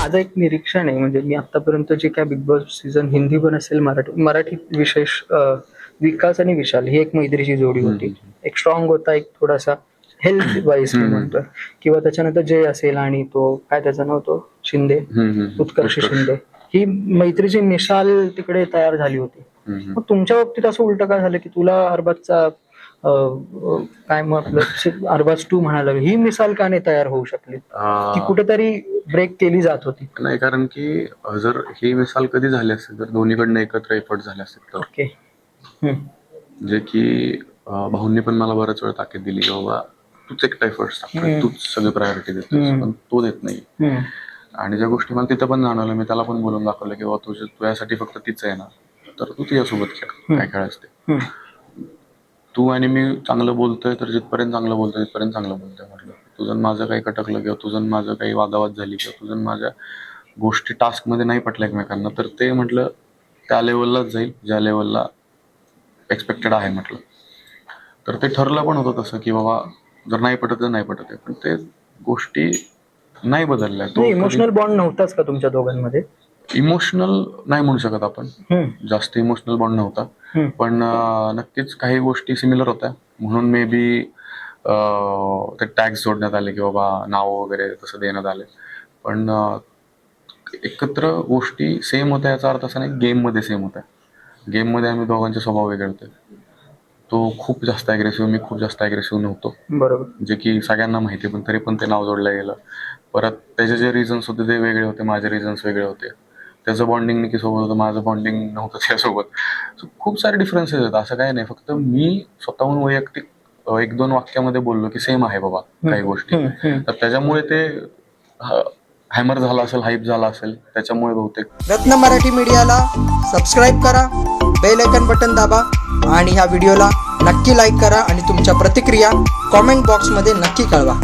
माझं एक निरीक्षण आहे म्हणजे मी आतापर्यंत जे काय बिग बॉस सीझन हिंदी पण असेल मराठी मराठीत विशेष विकास आणि विशाल ही एक मैत्रीची जोडी होती. एक स्ट्रॉंग होता एक थोडासा हेल्थ वाईज मी हम्म. म्हणतोय. किंवा त्याच्यानंतर जय असेल आणि तो काय त्याचं नाव तो? शिंदे. उत्कर्ष शिंदे. ही मैत्रीची मिसाल तिकडे तयार झाली होती. मग तुमच्या बाबतीत असं उलट काय झालं की तुला अरबाजचा काय आपलं अरबाज टू म्हणायला लागलं. ही मिसाल का नाही तयार होऊ शकली? ती कुठेतरी ब्रेक केली जात होती नाही कारण की अ, जर ही मिसाल कधी झाली असते तर दोन्हीकडनं एकत्र एफर्ट झाले असते तर ओके हम्म. जे की अ, भाऊंनी पण मला बऱ्याच वेळ ताकीद दिली की बाबा तूच एकटा एफर्ट्स हम्म. तूच सगळी प्रायोरिटी देतोस हम्म. पण तो देत नाही हम्म. आणि ज्या गोष्टी मला तिथं पण जाणवलं मी त्याला पण बोलून दाखवलं की बाबा तुझ्या तुझ्यासाठी फक्त तीच आहे ना तर तू तिच्यासोबत खेळ काय खेळायचं ते हम्म. तू आणि मी चांगलं बोलतोय तर जिथपर्यंत चांगलं बोलतोय तिथपर्यंत चांगलं बोलतोय म्हटलं तुझं माझं काही खटकलं किंवा तुझं माझं काही वादावाद झाली किंवा तुझं माझ्या गोष्टी टास्कमध्ये नाही पटल्या एकमेकांना तर ते म्हटलं त्या लेवललाच जाईल ज्या लेवलला एक्सपेक्टेड आहे म्हटलं. तर ते ठरलं पण होतं तसं की बाबा जर नाही पटत तर नाही पटत आहे. पण ते गोष्टी नाही बदलल्या. नाही इमोशनल बॉन्ड नव्हताच का तुमच्या दोघांमध्ये? इमोशनल नाही म्हणू शकत आपण. जास्त इमोशनल बॉन्ड नव्हता. पण नक्कीच काही गोष्टी सिमिलर होत्या. म्हणून मे बी ते टॅक्स जोडण्यात आले की बाबा नाव वगैरे तसं देण्यात आले. पण एकत्र गोष्टी सेम होत्या याचा अर्थ असा नाही गेममध्ये सेम होत्या. गेममध्ये आम्ही दोघांचे स्वभाव वेगळे होते. तो खूप जास्त ॲग्रेसिव्ह मी खूप जास्त ॲग्रेसिव्ह नव्हतो. बरोबर. जे की सगळ्यांना माहिती पण तरी पण ते नाव जोडलं गेलं. परत त्याचे जे रिझन्स होते ते वेगळे होते माझे रिझन्स वेगळे होते. त्याचं बॉन्डिंग निकी सोबत होतं माझं बॉन्डिंग नव्हतं त्यासोबत. खूप सारे डिफरन्सेस आहेत. असं काही नाही. फक्त मी स्वतःहून वैयक्तिक एक दोन वाक्यामध्ये बोललो की सेम आहे बाबा काही गोष्टी. तर त्याच्यामुळे ते हॅमर झाला असेल हाईप झाला असेल त्याच्यामुळे बहुतेक. रत्न मराठी मीडियाला सबस्क्राईब करा बेल आयकन बटन दाबा आणि ह्या व्हिडिओला नक्की लाईक करा आणि तुमच्या प्रतिक्रिया कॉमेंट बॉक्समध्ये नक्की कळवा.